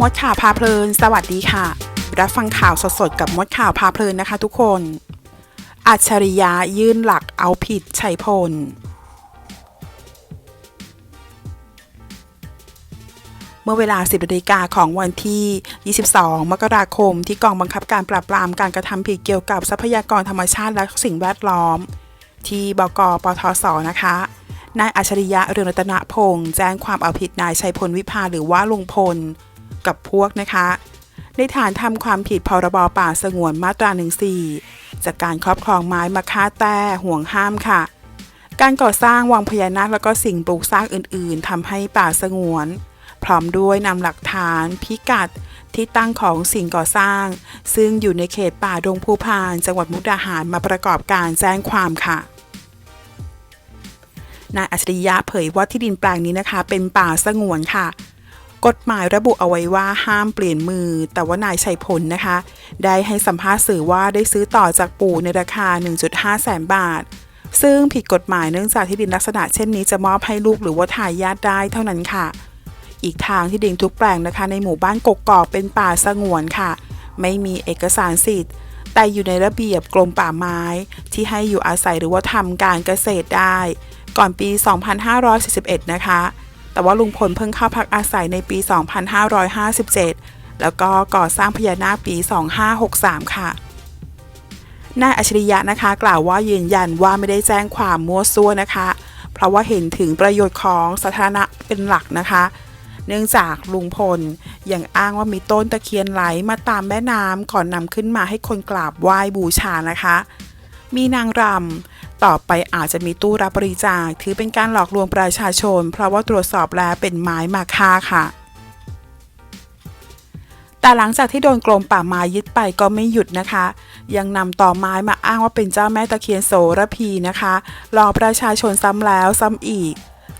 มดข่าวพาเพลิน สวัสดีค่ะ รับฟังข่าวสดๆกับมดข่าวพาเพลินนะคะทุกคน อัจฉริยะยื่นหลักเอาผิดชัยพล เมื่อเวลา 10นาฬิกาของวันที่ 22 มกราคม ที่กองบังคับการปราบปรามการกระทำผิดเกี่ยวกับทรัพยากรธรรมชาติและสิ่งแวดล้อม ที่บกปทศนะคะนายอัจฉริยะเรืองรัตนพงษ์แจ้งความเอาผิดนายชัยพลวิภาหรือว่าลุงพล กับพวกนะคะในฐานทำความผิดพรบป่าสงวนมาตรา14จากการครอบครองไม้มาฆ่าแต่ห่วงห้ามค่ะ การก่อสร้างวังพญานาคแล้วก็สิ่งปลูกสร้างอื่นๆทำให้ป่าสงวน พร้อมด้วยนำหลักฐานพิกัดที่ตั้งของสิ่งก่อสร้าง ซึ่งอยู่ในเขตป่าดงภูพาน จังหวัดมุกดาหารมาประกอบการแจ้งความค่ะนายอัจฉริยะเผยว่าที่ดินแปลงนี้นะคะ เป็นป่าสงวนค่ะ กฎหมายระบุเอาไว้ว่าห้ามเปลี่ยนมือ แต่ว่านายชัยพลนะคะ ได้ให้สัมภาษณ์สื่อว่าได้ซื้อต่อจากปู่ในราคา 1.5 แสนบาท ซึ่งผิดกฎหมายเนื่องจากที่ดินลักษณะเช่นนี้จะมอบให้ลูกหรือว่าทายาทได้เท่านั้นค่ะ อีกทางที่ดินทุกแปลงนะคะ ในหมู่บ้านกกอกเป็นป่าสงวนค่ะ ไม่มีเอกสารสิทธิ์ แต่อยู่ในระเบียบกรมป่าไม้ ที่ให้อยู่อาศัยหรือว่าทำการเกษตรได้ ก่อนปี 2541 นะคะ แต่ว่าลุงพลเพิ่งเข้าพักอาศัยในปี 2557 แล้วก็ก่อสร้างพญานาคปี 2563 ค่ะนายอัจฉริยะนะคะกล่าวว่ายืนยันว่าไม่ได้แจ้งความมั่วซั่วนะคะ เพราะว่าเห็นถึงประโยชน์ของสาธารณะเป็นหลักนะคะ เนื่องจากลุงพลยังอ้างว่ามีต้นตะเคียนไหลมาตามแม่น้ำก่อนนำขึ้นมาให้คนกราบไหว้บูชานะคะ มีนางรำ ต่อไปอาจจะมีตู้รับบริจาค ถือเป็นการหลอกลวงประชาชน เพราะว่าตรวจสอบแล้วเป็นไม้มาค่าค่ะ แต่หลังจากที่โดนกรมป่าไม้ยึดไปก็ไม่หยุดนะคะ ยังนำต่อไม้มาอ้างว่าเป็นเจ้าแม่ตะเคียนโสระพีนะคะหลอกประชาชนซ้ำแล้วซ้ำอีก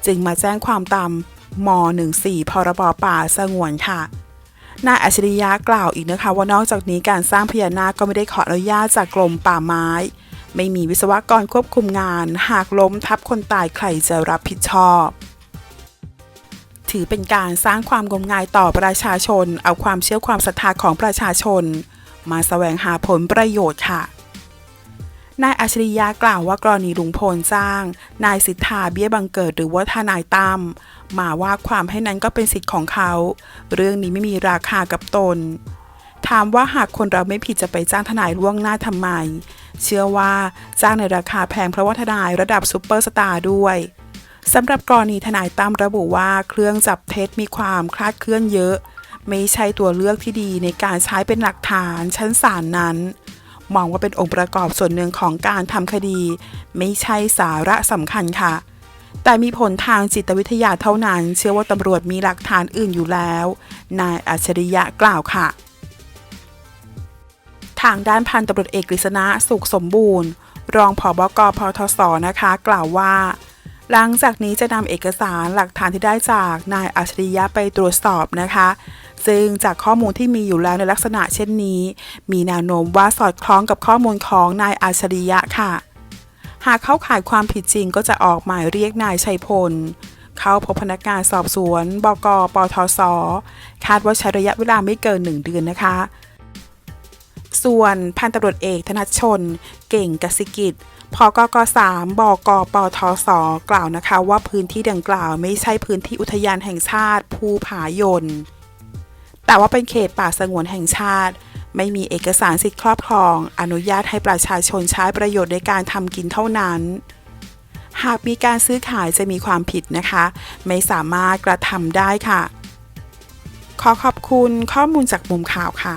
จึงมาแจ้งความตามม .14 พรบป่าสงวนค่ะนายอัจฉริยะกล่าวอีกนะคะว่านอกจากนี้การสร้างพญานาคก็ไม่ได้ขออนุญาตจากกรมป่าไม้ ไม่มีวิศวกรควบคุมงาน หากล้มทับคนตายใครจะรับผิดชอบ ถือเป็นการสร้างความงมงายต่อประชาชน เอาความเชื่อความศรัทธาของประชาชน มาแสวงหาผลประโยชน์ค่ะนายอัจฉริยะกล่าวว่ากรณีลุงพลจ้าง นายสิทธาเบี้ยบังเกิดหรือว่าทนายตั้มมาว่าความให้นั้นก็เป็นสิทธิ์ของเขา เรื่องนี้ไม่มีราคากับตน ถามว่าหากคนเราไม่ผิดจะไปจ้างทนายล่วงหน้าทำไม เชื่อว่าจ้างในราคาแพงเพราะว่าทนายระดับซูเปอร์สตาร์ด้วยสำหรับกรณีทนายตั้มระบุว่าเครื่องจับเท็จมีความคลาดเคลื่อนเยอะ ไม่ใช่ตัวเลือกที่ดีในการใช้เป็นหลักฐานชั้นศาลนั้น มองว่าเป็นองค์ประกอบส่วนหนึ่งของการทำคดี ไม่ใช่สาระสำคัญค่ะ แต่มีผลทางจิตวิทยาเท่านั้น เชื่อว่าตำรวจมีหลักฐานอื่นอยู่แล้ว นายอัจฉริยะกล่าวค่ะ ทางด้านพันตำรวจเอกกฤษณะสุขสมบูรณ์ รองผอบกพทศนะคะ กล่าวว่า หลังจากนี้จะนำเอกสารหลักฐานที่ได้จากนายอัจฉริยะไปตรวจสอบนะคะ ซึ่งจากข้อมูลที่มีอยู่แล้วในลักษณะเช่นนี้ มีแนวโน้มว่าสอดคล้องกับข้อมูลของนายอัจฉริยะค่ะ หากเข้าข่ายความผิดจริงก็จะออกหมายเรียกนายชัยพลเข้าพบพนักงานสอบสวน บก ปทศ คาดว่าใช้ระยะเวลาไม่เกิน 1 เดือนนะคะ ส่วนพันตำรวจเอกธนชน เก่งกสิกิจพกก3บกปทศกล่าวนะคะ ว่าพื้นที่ดังกล่าวไม่ใช่พื้นที่อุทยานแห่งชาติภูผายน แต่ว่าเป็นเขตป่าสงวนแห่งชาติ ไม่มีเอกสารสิทธิครอบครอง อนุญาตให้ประชาชนใช้ประโยชน์ในการทำกินเท่านั้น หากมีการซื้อขายจะมีความผิดนะคะ ไม่สามารถกระทำได้ค่ะ ขอขอบคุณข้อมูลจากมุมข่าวค่ะ